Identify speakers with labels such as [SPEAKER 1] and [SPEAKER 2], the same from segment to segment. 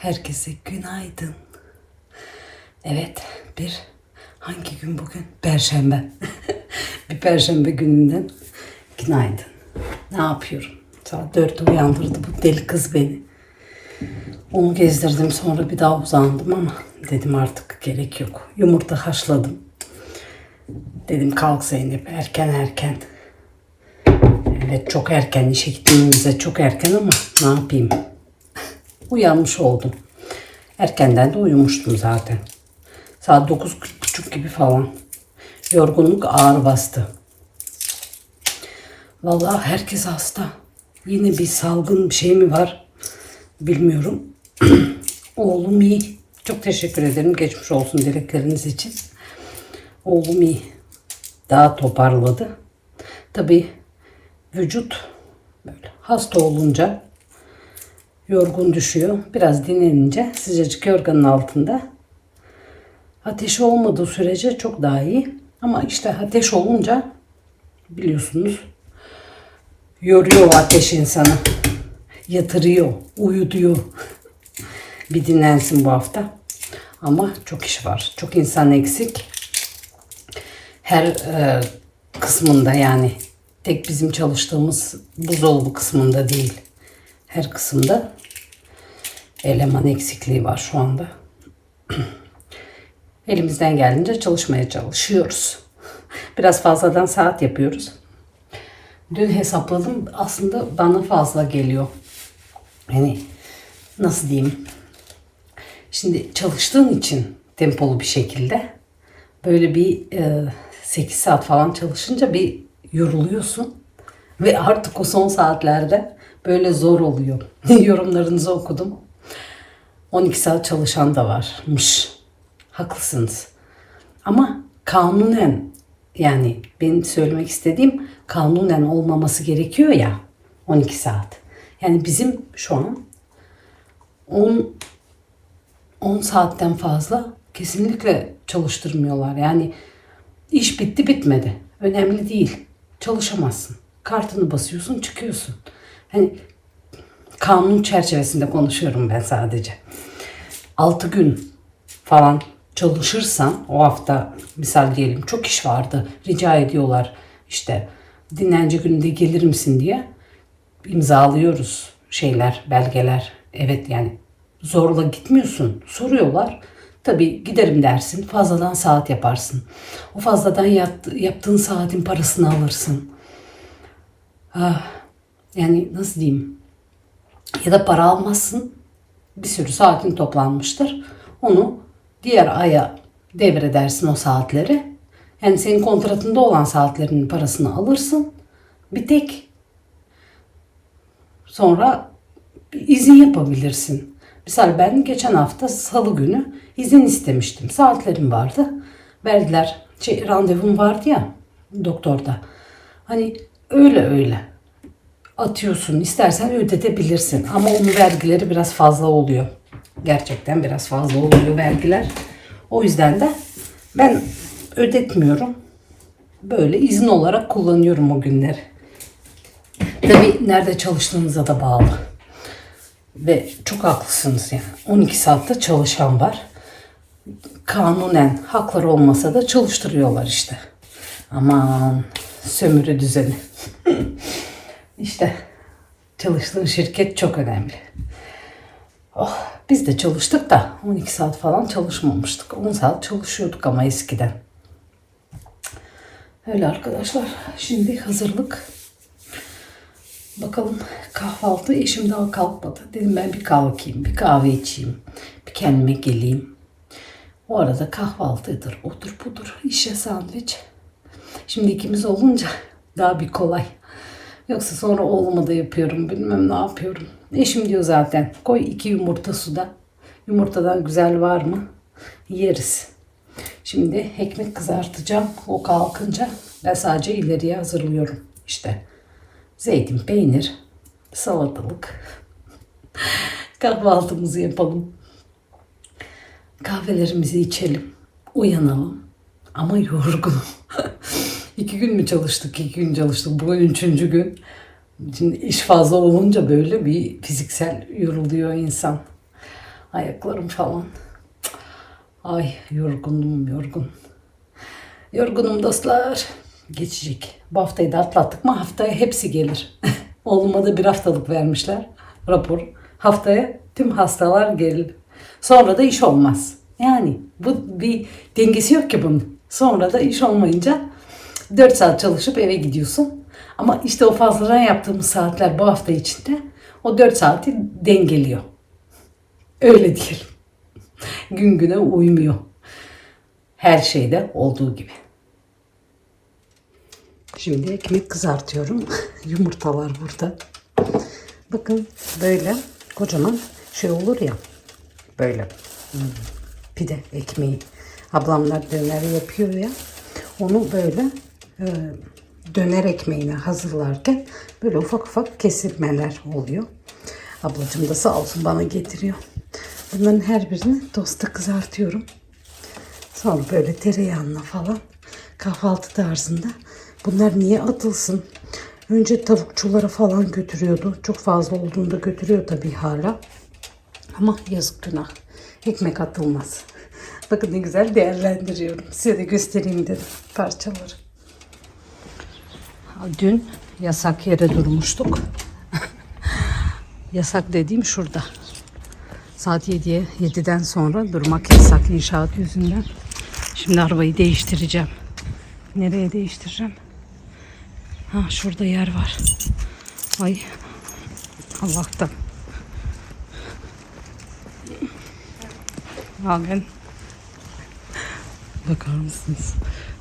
[SPEAKER 1] Herkese günaydın. Evet, bir hangi gün bugün? Perşembe. bir perşembe gününden günaydın. Ne yapıyorum? Saat dörtte uyandırdı bu deli kız beni. Onu gezdirdim sonra bir daha uzandım ama dedim artık gerek yok. Yumurta haşladım. Dedim kalk Zeynep erken erken. Evet çok erken işe gittiğimizde çok erken ama ne yapayım? Uyanmış oldum. Erkenden de uyumuştum zaten. Saat 9.30 gibi falan. Yorgunluk ağır bastı. Vallahi herkes hasta. Yine bir salgın bir şey mi var? Bilmiyorum. Oğlum iyi. Çok teşekkür ederim. Geçmiş olsun dilekleriniz için. Oğlum iyi. Daha toparladı. Tabii vücut böyle hasta olunca yorgun düşüyor. Biraz dinlenince sıcacık yorganın altında ateşi olmadığı sürece çok daha iyi. Ama işte ateş olunca biliyorsunuz yoruyor o ateş insanı. Yatırıyor, uyutuyor. bir dinlensin bu hafta. Ama çok iş var. Çok insan eksik. Her e, kısmında yani tek bizim çalıştığımız buzdolabı kısmında değil. Her kısımda eleman eksikliği var şu anda. Elimizden geldiğince çalışmaya çalışıyoruz. Biraz fazladan saat yapıyoruz. Dün hesapladım aslında bana fazla geliyor. Yani nasıl diyeyim? Şimdi çalıştığın için tempolu bir şekilde böyle bir e, 8 saat falan çalışınca bir yoruluyorsun. Ve artık o son saatlerde böyle zor oluyor. Yorumlarınızı okudum. 12 saat çalışan da varmış. Haklısınız. Ama kanunen yani benim söylemek istediğim kanunen olmaması gerekiyor ya 12 saat. Yani bizim şu an 10 10 saatten fazla kesinlikle çalıştırmıyorlar. Yani iş bitti bitmedi. Önemli değil. Çalışamazsın. Kartını basıyorsun çıkıyorsun. Hani kanun çerçevesinde konuşuyorum ben sadece. 6 gün falan çalışırsan o hafta misal diyelim çok iş vardı. Rica ediyorlar işte dinlence gününde gelir misin diye imzalıyoruz şeyler, belgeler. Evet yani zorla gitmiyorsun. Soruyorlar. Tabii giderim dersin. Fazladan saat yaparsın. O fazladan yaptığın saatin parasını alırsın. Ah, yani nasıl diyeyim? Ya da para almazsın. Bir sürü saatin toplanmıştır. Onu diğer aya devredersin o saatleri. Yani senin kontratında olan saatlerin parasını alırsın. Bir tek sonra izin yapabilirsin. Misal ben geçen hafta salı günü izin istemiştim. Saatlerim vardı. Verdiler. Şey, randevum vardı ya doktorda. Hani öyle öyle atıyorsun. İstersen ödetebilirsin. Ama onun vergileri biraz fazla oluyor. Gerçekten biraz fazla oluyor vergiler. O yüzden de ben ödetmiyorum. Böyle izin olarak kullanıyorum o günleri. Tabii nerede çalıştığınıza da bağlı. Ve çok haklısınız yani. 12 saatte çalışan var. Kanunen hakları olmasa da çalıştırıyorlar işte. Aman sömürü düzeni. işte çalıştığın şirket çok önemli. Oh, biz de çalıştık da 12 saat falan çalışmamıştık. 10 saat çalışıyorduk ama eskiden. Öyle arkadaşlar. Şimdi hazırlık. Bakalım kahvaltı eşim daha kalkmadı. Dedim ben bir kalkayım, bir kahve içeyim, bir kendime geleyim. O arada kahvaltıdır, odur budur, işe sandviç. Şimdi ikimiz olunca daha bir kolay. Yoksa sonra oğluma da yapıyorum, bilmem ne yapıyorum. Eşim diyor zaten koy iki yumurta suda. Yumurtadan güzel var mı? Yeriz. Şimdi ekmek kızartacağım. O kalkınca ben sadece ileriye hazırlıyorum. İşte zeytin, peynir, salatalık. Kahvaltımızı yapalım. Kahvelerimizi içelim. Uyanalım. Ama yorgunum. Gün mü çalıştık? İki gün çalıştık. Bugün üçüncü gün. Şimdi iş fazla olunca böyle bir fiziksel yoruluyor insan. Ayaklarım falan. Ay yorgunum yorgun. Yorgunum dostlar. Geçecek. Bu haftayı da atlattık mı haftaya hepsi gelir. Oğluma da bir haftalık vermişler rapor. Haftaya tüm hastalar gelir. Sonra da iş olmaz. Yani bu bir dengesi yok ki bunun. Sonra da iş olmayınca 4 saat çalışıp eve gidiyorsun. Ama işte o fazladan yaptığımız saatler bu hafta içinde o 4 saati dengeliyor. Öyle diyelim. Gün güne uymuyor. Her şeyde olduğu gibi. Şimdi ekmek kızartıyorum. Yumurta var burada. Bakın böyle kocaman şey olur ya. Böyle hmm, pide ekmeği. Ablamlar döner yapıyor ya. Onu böyle döner ekmeğine hazırlarken böyle ufak ufak kesilmeler oluyor. Ablacığım da sağ olsun bana getiriyor. Bunların her birini tosta kızartıyorum. Sonra böyle tereyağına falan kahvaltı tarzında. Bunlar niye atılsın? Önce tavukçulara falan götürüyordu. Çok fazla olduğunda götürüyor tabii hala. Ama yazık günah. Ekmek atılmaz. Bakın ne güzel değerlendiriyorum. Size de göstereyim dedim parçaları. Dün yasak yere durmuştuk. yasak dediğim şurada. Saat 7'ye 7'den sonra durmak yasak inşaat yüzünden. Şimdi arabayı değiştireceğim. Nereye değiştireceğim? Ha şurada yer var. Ay Allah'tan. Hagen. Bakar mısınız?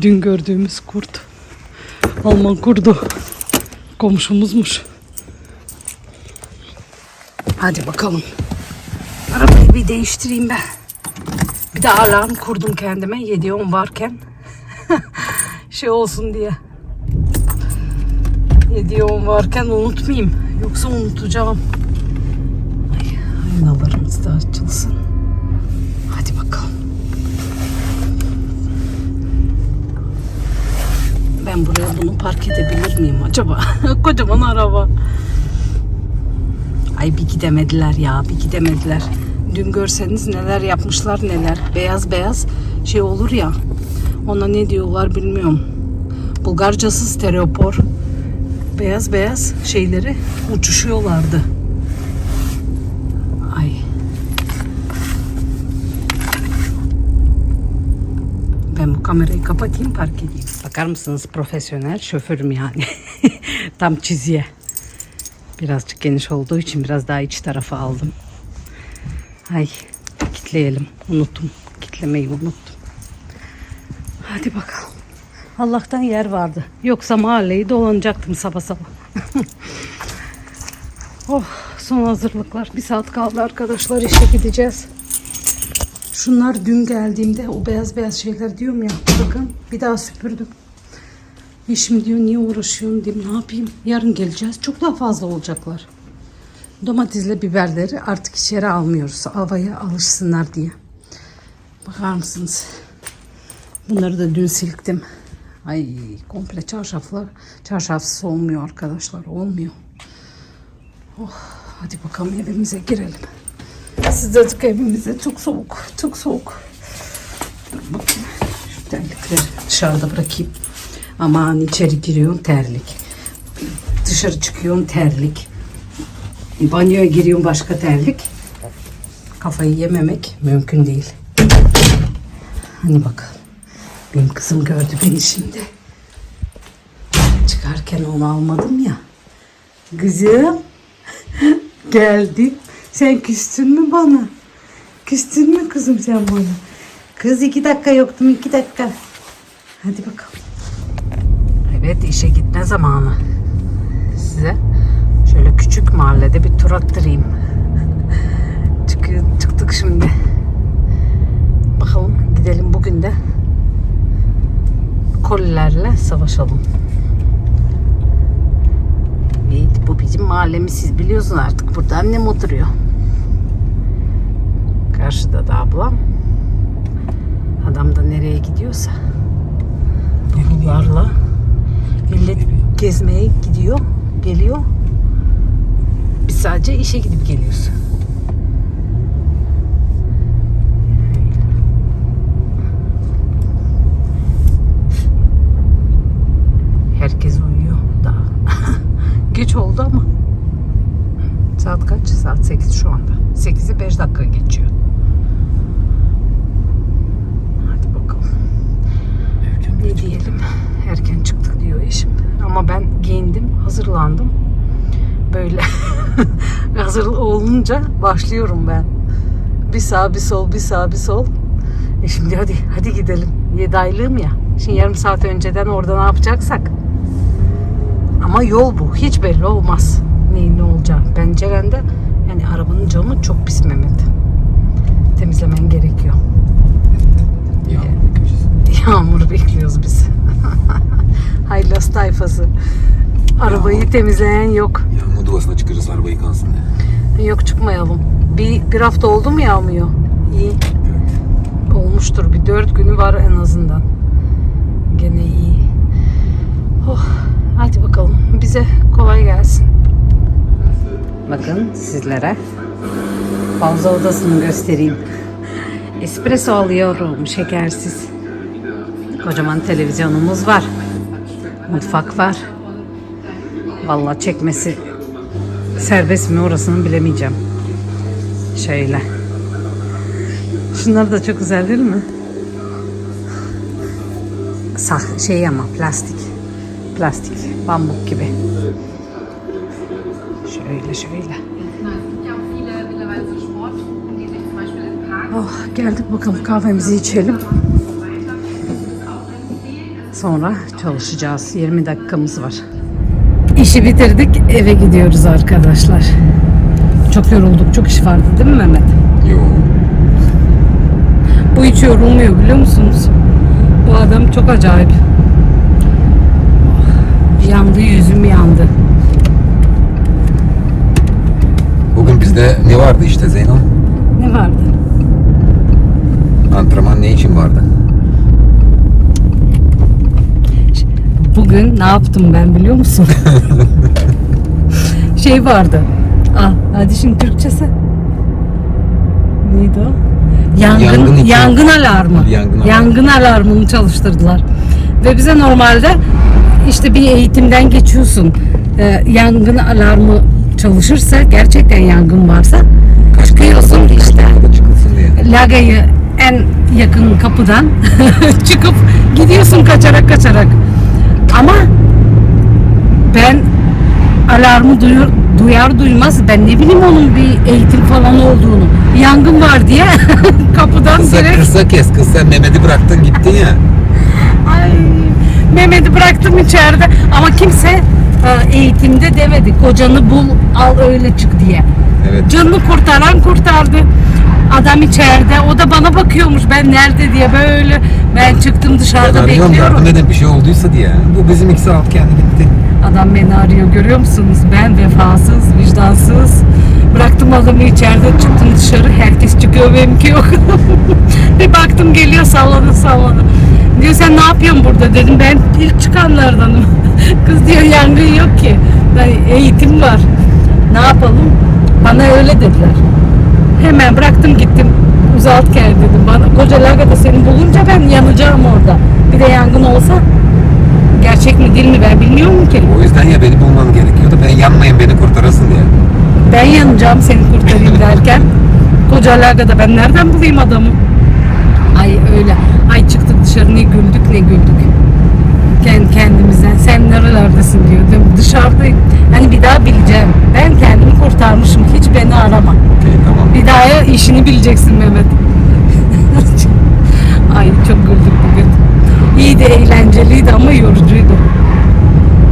[SPEAKER 1] Dün gördüğümüz kurt. Alman kurdu. Komşumuzmuş. Hadi bakalım. Arabayı bir değiştireyim ben. Bir de alarm kurdum kendime 7-10 varken. şey olsun diye. 7-10 varken unutmayayım. Yoksa unutacağım. Ben buraya bunu park edebilir miyim acaba? Kocaman araba. Ay bir gidemediler ya bir gidemediler. Dün görseniz neler yapmışlar neler. Beyaz beyaz şey olur ya. Ona ne diyorlar bilmiyorum. Bulgarcası stereopor. Beyaz beyaz şeyleri uçuşuyorlardı. Ay. Bu kamerayı kapatayım park edeyim. Bakar mısınız profesyonel şoförüm yani. Tam çizgiye. Birazcık geniş olduğu için biraz daha iç tarafa aldım. Ay kitleyelim. Unuttum. Kitlemeyi unuttum. Hadi bakalım. Allah'tan yer vardı. Yoksa mahalleyi dolanacaktım sabah sabah. oh son hazırlıklar. Bir saat kaldı arkadaşlar işe gideceğiz. Şunlar dün geldiğimde o beyaz beyaz şeyler diyorum ya. Bakın bir daha süpürdüm. Eşim diyor niye uğraşıyorsun diyeyim ne yapayım. Yarın geleceğiz. Çok daha fazla olacaklar. Domatesle biberleri artık içeri almıyoruz. Havaya alışsınlar diye. Bakar mısınız? Bunları da dün silktim. Ay komple çarşaflar. Çarşafsız olmuyor arkadaşlar. Olmuyor. Oh, hadi bakalım evimize girelim. Sıcacık evimize. Çok soğuk. Çok soğuk. Bakın şu terlikleri dışarıda bırakayım. Aman içeri giriyorum terlik. Dışarı çıkıyorum terlik. Banyoya giriyorum başka terlik. Kafayı yememek mümkün değil. Hani bakalım. Benim kızım gördü beni şimdi. Çıkarken onu almadım ya. Kızım. Geldim. Sen küstün mü bana? Küstün mü kızım sen bana? Kız iki dakika yoktum iki dakika. Hadi bakalım. Evet işe gitme zamanı. Size şöyle küçük mahallede bir tur attırayım. Çıkıyor, çıktık şimdi. Bakalım gidelim bugün de kolilerle savaşalım. Evet, bu bizim mahallemiz siz biliyorsunuz artık. Burada annem oturuyor. Karşıda da ablam. Adam da nereye gidiyorsa bunlarla millet gezmeye gidiyor, geliyor. Biz sadece işe gidip geliyoruz. Herkes uyuyor daha. Geç oldu ama. Saat kaç? Saat 8 şu anda. 8'i 5 dakika geçiyor. Ne diyelim? Erken çıktık diyor eşim. Ama ben giyindim, hazırlandım. Böyle hazır olunca başlıyorum ben. Bir sağ bir sol, bir sağ bir sol. E şimdi hadi hadi gidelim. 7 aylığım ya. Şimdi yarım saat önceden orada ne yapacaksak. Ama yol bu. Hiç belli olmaz. Neyin ne olacağı. Pencerende yani arabanın camı çok pis Mehmet. Temizlemen gerekiyor.
[SPEAKER 2] Yağmur köşesi.
[SPEAKER 1] Yağmur bekliyoruz biz. Haylaz tayfası. Arabayı temizleyen yok.
[SPEAKER 2] Yağmur duasına çıkarız araba yıkansın diye.
[SPEAKER 1] Yok çıkmayalım. Bir, bir hafta oldu mu yağmıyor? İyi.
[SPEAKER 2] Evet.
[SPEAKER 1] Olmuştur. Bir dört günü var en azından. Gene iyi. Oh, hadi bakalım. Bize kolay gelsin. Bakın sizlere havza odasını göstereyim. Espresso alıyorum şekersiz. Kocaman televizyonumuz var. Mutfak var. Vallahi çekmesi serbest mi orasını bilemeyeceğim. Şöyle. Şunlar da çok güzel değil mi? Sah şey ama plastik. Plastik, bambuk gibi. Şöyle şöyle. Oh, geldik bakalım kahvemizi içelim. Sonra çalışacağız. 20 dakikamız var. İşi bitirdik. Eve gidiyoruz arkadaşlar. Çok yorulduk. Çok iş vardı değil mi Mehmet?
[SPEAKER 2] Yo.
[SPEAKER 1] Bu hiç yorulmuyor biliyor musunuz? Bu adam çok acayip. Oh, Yandı yüzüm yandı.
[SPEAKER 2] Bugün bizde ne vardı işte Zeyno?
[SPEAKER 1] Ne vardı?
[SPEAKER 2] Antrenman ne için vardı?
[SPEAKER 1] Bugün ne yaptım ben biliyor musun? şey vardı. Ah, hadi şimdi Türkçesi. Neydi o? Yangın,
[SPEAKER 2] Yangın
[SPEAKER 1] yangın, alarmı.
[SPEAKER 2] Yangın alarmı.
[SPEAKER 1] Yangın alarmını çalıştırdılar. Ve bize normalde işte bir eğitimden geçiyorsun. Ee, yangın alarmı çalışırsa gerçekten yangın varsa çıkıyorsun işte. Laga'yı en yakın kapıdan çıkıp gidiyorsun kaçarak kaçarak. Ama ben alarmı duyur, duyar duymaz ben ne bileyim onun bir eğitim falan olduğunu. Yangın var diye kapıdan
[SPEAKER 2] Kısa,
[SPEAKER 1] direkt
[SPEAKER 2] kısa kes kısa Mehmet'i bıraktın gittin ya.
[SPEAKER 1] ay Mehmet'i bıraktım içeride ama kimse e, eğitimde demedi kocanı bul al öyle çık diye.
[SPEAKER 2] Evet.
[SPEAKER 1] Canını kurtaran kurtardı. Adam içeride. O da bana bakıyormuş. Ben nerede diye böyle. Ben çıktım
[SPEAKER 2] Ben
[SPEAKER 1] dışarıda
[SPEAKER 2] arıyorum
[SPEAKER 1] bekliyorum.
[SPEAKER 2] edin bir şey olduysa diye. Bu bizim ikisi alt kendi gitti.
[SPEAKER 1] Adam beni arıyor. Görüyor musunuz? Ben vefasız, vicdansız. Bıraktım adamı içeride. Çıktım dışarı. Herkes çıkıyor. Benimki yok. bir baktım geliyor salladı salladı. Diyor sen ne yapıyorsun burada dedim. Ben ilk çıkanlardanım. Kız diyor yangın yok ki. Ben, eğitim var. Ne yapalım? Bana öyle dediler. Hemen bıraktım gittim. Uzalt gel dedim bana. Koca Laga'da seni bulunca ben yanacağım orada. Bir de yangın olsa gerçek mi değil mi ben bilmiyorum ki.
[SPEAKER 2] O yüzden ya beni bulman gerekiyordu. Ben yanmayın beni kurtarasın diye.
[SPEAKER 1] Ben yanacağım seni kurtarayım derken koca Laga'da ben nereden bulayım adamı? Ay öyle. Ay çıktık dışarı ne güldük ne güldük. Kendi kendimizden sen nerelerdesin diyordum. Dışarıdayım. Hani bir daha bileceğim. Ben kendimi kurtarmışım. Hiç beni arama. Bir daha işini bileceksin Mehmet. Ay çok güldük bugün. İyiydi, eğlenceliydi ama yorucuydu.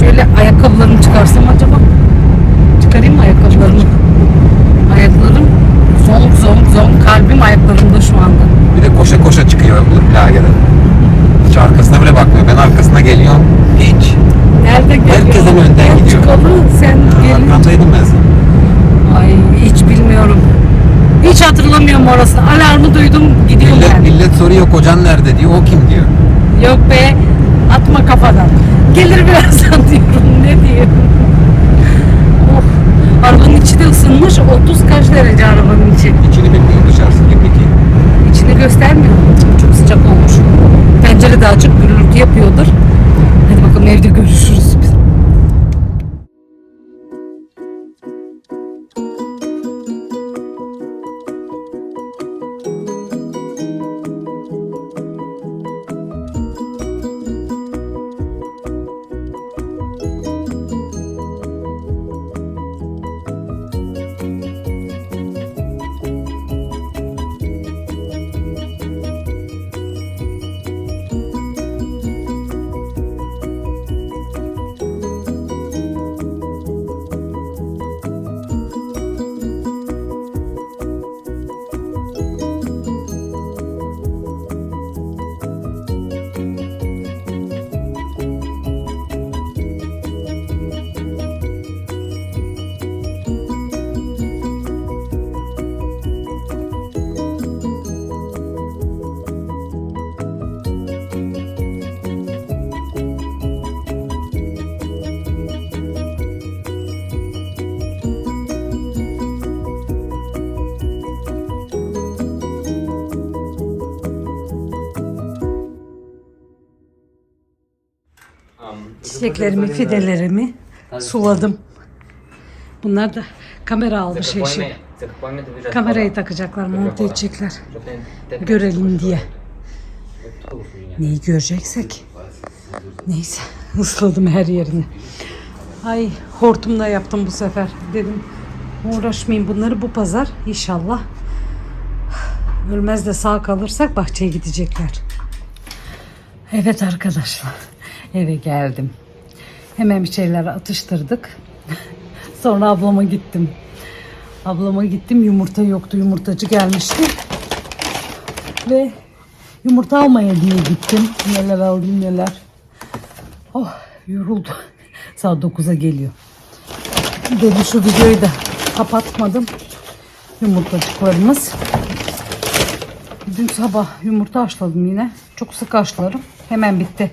[SPEAKER 1] Şöyle ayakkabılarımı çıkarsam acaba? Çıkarayım mı ayakkabılarımı? Ayaklarım zonk zonk zonk kalbim ayaklarımda şu anda.
[SPEAKER 2] Bir de koşa koşa çıkıyor lageden. Hiç arkasına bile bakmıyor. Ben arkasına geliyorum. Hiç.
[SPEAKER 1] Nerede geliyor?
[SPEAKER 2] Herkesten önden gidiyor.
[SPEAKER 1] Çıkalı sen gelin.
[SPEAKER 2] Arkandaydım ben sana.
[SPEAKER 1] Ay hiç bilmiyorum. Hiç hatırlamıyorum orasını. Alarmı duydum gidiyorum
[SPEAKER 2] Millet,
[SPEAKER 1] ben.
[SPEAKER 2] millet soruyor kocan nerede diyor. O kim diyor.
[SPEAKER 1] Yok be atma kafadan. Gelir birazdan diyorum ne diyeyim. Arabanın içi de ısınmış 30 kaç derece arabanın içi.
[SPEAKER 2] İçini bilmiyorum dışarısı 22.
[SPEAKER 1] İçini göstermiyor. Çok sıcak olmuş. Pencere de açık gürültü yapıyordur. Hadi bakalım evde görüşürüz Çiçeklerimi, fidelerimi suladım. Bunlar da kamera almış eşim. Kamerayı takacaklar, monte edecekler. Görelim diye. Neyi göreceksek. Neyse ısladım her yerini. Ay hortumla yaptım bu sefer. Dedim uğraşmayayım bunları bu pazar inşallah. Ölmez de sağ kalırsak bahçeye gidecekler. Evet arkadaşlar eve geldim. Hemen bir şeyler atıştırdık. Sonra ablama gittim. Ablama gittim yumurta yoktu yumurtacı gelmişti. Ve yumurta almaya diye gittim. Neler aldım neler. Oh yoruldu. Saat 9'a geliyor. Dedim şu videoyu da kapatmadım. Yumurtacıklarımız. Dün sabah yumurta haşladım yine. Çok sık haşlarım. Hemen bitti.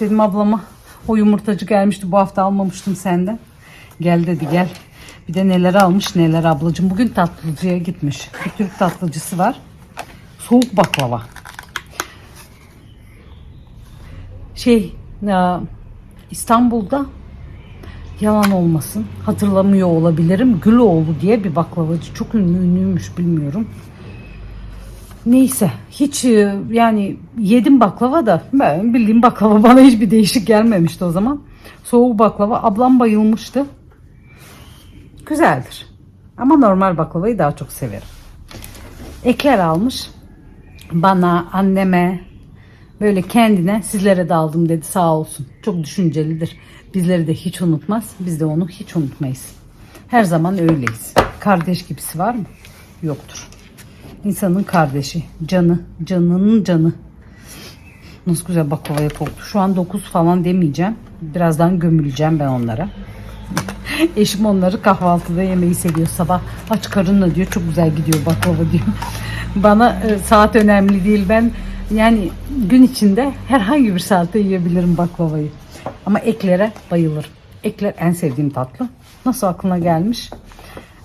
[SPEAKER 1] Dedim ablama o yumurtacı gelmişti. Bu hafta almamıştım senden. Gel dedi gel. Bir de neler almış neler ablacığım. Bugün tatlıcıya gitmiş. Bir Türk tatlıcısı var. Soğuk baklava. Şey İstanbul'da yalan olmasın hatırlamıyor olabilirim. Güloğlu diye bir baklavacı. Çok ünlü ünlüymüş bilmiyorum. Neyse hiç e, yani yedim baklava da ben bildiğim baklava bana hiçbir değişik gelmemişti o zaman. Soğuk baklava ablam bayılmıştı. Güzeldir. Ama normal baklavayı daha çok severim. Ekler almış. Bana, anneme, böyle kendine sizlere de aldım dedi sağ olsun. Çok düşüncelidir. Bizleri de hiç unutmaz. Biz de onu hiç unutmayız. Her zaman öyleyiz. Kardeş gibisi var mı? Yoktur. İnsanın kardeşi, canı, canının canı. Nasıl güzel baklavaya koktu. Şu an 9 falan demeyeceğim. Birazdan gömüleceğim ben onlara. Eşim onları kahvaltıda yemeyi seviyor. Sabah aç karınla diyor. Çok güzel gidiyor baklava diyor. Bana e, saat önemli değil. Ben yani gün içinde herhangi bir saatte yiyebilirim baklavayı. Ama eklere bayılırım. Ekler en sevdiğim tatlı. Nasıl aklına gelmiş?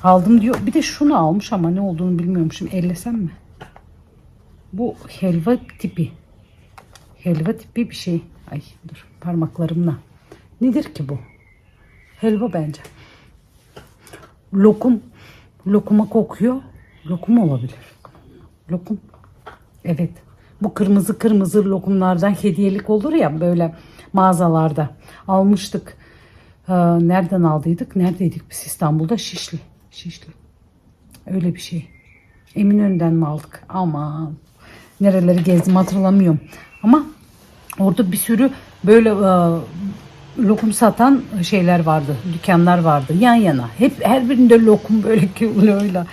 [SPEAKER 1] Aldım diyor. Bir de şunu almış ama ne olduğunu bilmiyorum. Şimdi ellesem mi? Bu helva tipi. Helva tipi bir şey. Ay dur parmaklarımla. Nedir ki bu? Helva bence. Lokum. Lokuma kokuyor. Lokum olabilir. Lokum. Evet. Bu kırmızı kırmızı lokumlardan hediyelik olur ya böyle mağazalarda. Almıştık. Ee, nereden aldıydık? Neredeydik biz İstanbul'da? Şişli. Şişli. Öyle bir şey. Eminönü'nden mi aldık? Aman. Nereleri gezdim hatırlamıyorum. Ama orada bir sürü böyle e, lokum satan şeyler vardı. Dükkanlar vardı. Yan yana. Hep her birinde lokum böyle kiloyla.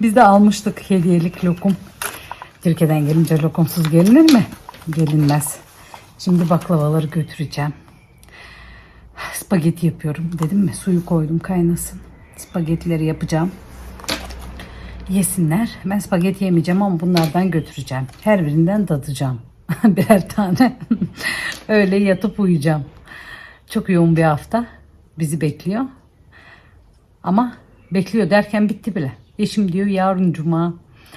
[SPEAKER 1] Biz de almıştık hediyelik lokum. Türkiye'den gelince lokumsuz gelinir mi? Gelinmez. Şimdi baklavaları götüreceğim. Spagetti yapıyorum. Dedim mi? Suyu koydum kaynasın. Spagettileri yapacağım. Yesinler. Ben spagetti yemeyeceğim ama bunlardan götüreceğim. Her birinden tadacağım. Birer tane. Öyle yatıp uyuyacağım. Çok yoğun bir hafta bizi bekliyor. Ama bekliyor derken bitti bile. Eşim diyor yarın cuma.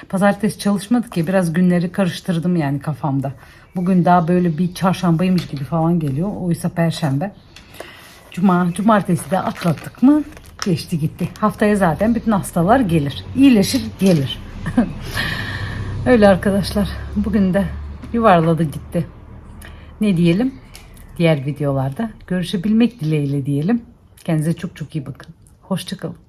[SPEAKER 1] Pazartesi çalışmadık ya biraz günleri karıştırdım yani kafamda. Bugün daha böyle bir çarşambaymış gibi falan geliyor. Oysa perşembe. Cuma, cumartesi de atlattık mı geçti gitti. Haftaya zaten bütün hastalar gelir. İyileşir gelir. Öyle arkadaşlar. Bugün de yuvarladı gitti. Ne diyelim? Diğer videolarda görüşebilmek dileğiyle diyelim. Kendinize çok çok iyi bakın. Hoşçakalın.